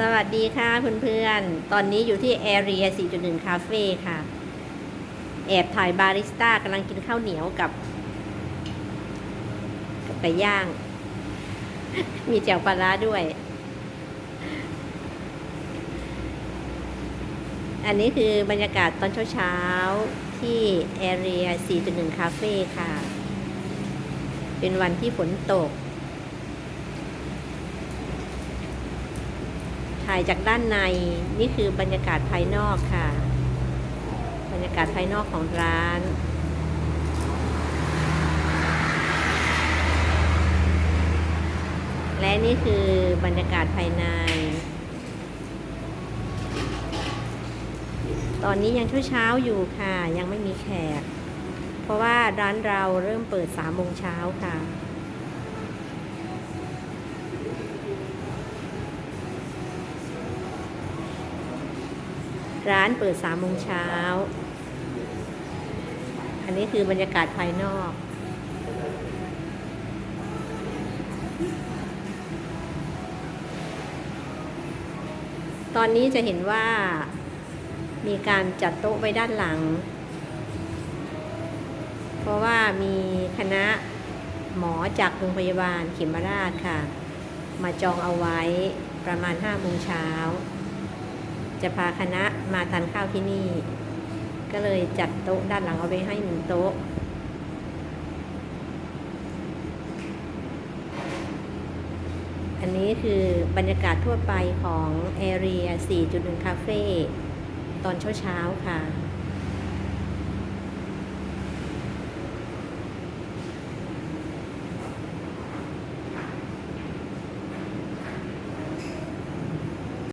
สวัสดีค่ะเพื่อนๆ ตอนนี้อยู่ที่ Area 4.1 Cafe ค่ะ แอบถ่ายบาริสต้ากำลังกินข้าวเหนียวกับ กับไก่ย่าง มีแจ่วปลาร้าด้วย อันนี้คือบรรยากาศตอนเช้าๆ ที่ Area 4.1 Cafe ค่ะ เป็นวันที่ฝนตก ถ่ายจากด้านใน นี่คือบรรยากาศภายนอกค่ะ บรรยากาศภายนอกของร้านและนี่คือบรรยากาศภายใน ตอนนี้ยังเช้าๆอยู่ค่ะ ยังไม่มีแขก เพราะว่าร้านเราเริ่มเปิดสามโมงเช้าค่ะ ร้านเปิดสามโมงเช้า อันนี้คือบรรยากาศภายนอก ตอนนี้จะเห็นว่ามีการจัดโต๊ะไว้ด้านหลัง เพราะว่ามีคณะหมอจากโรงพยาบาลเขมราชค่ะ มาจองเอาไว้ประมาณ5โมงเช้า จะพาคณะมาทานข้าวที่นี่ ก็เลยจัดโต๊ะด้านหลังเอาไว้ให้หนึ่งโต๊ะ อันนี้คือบรรยากาศทั่วไปของ Area 4.1 Cafe ตอนเช้าๆค่ะ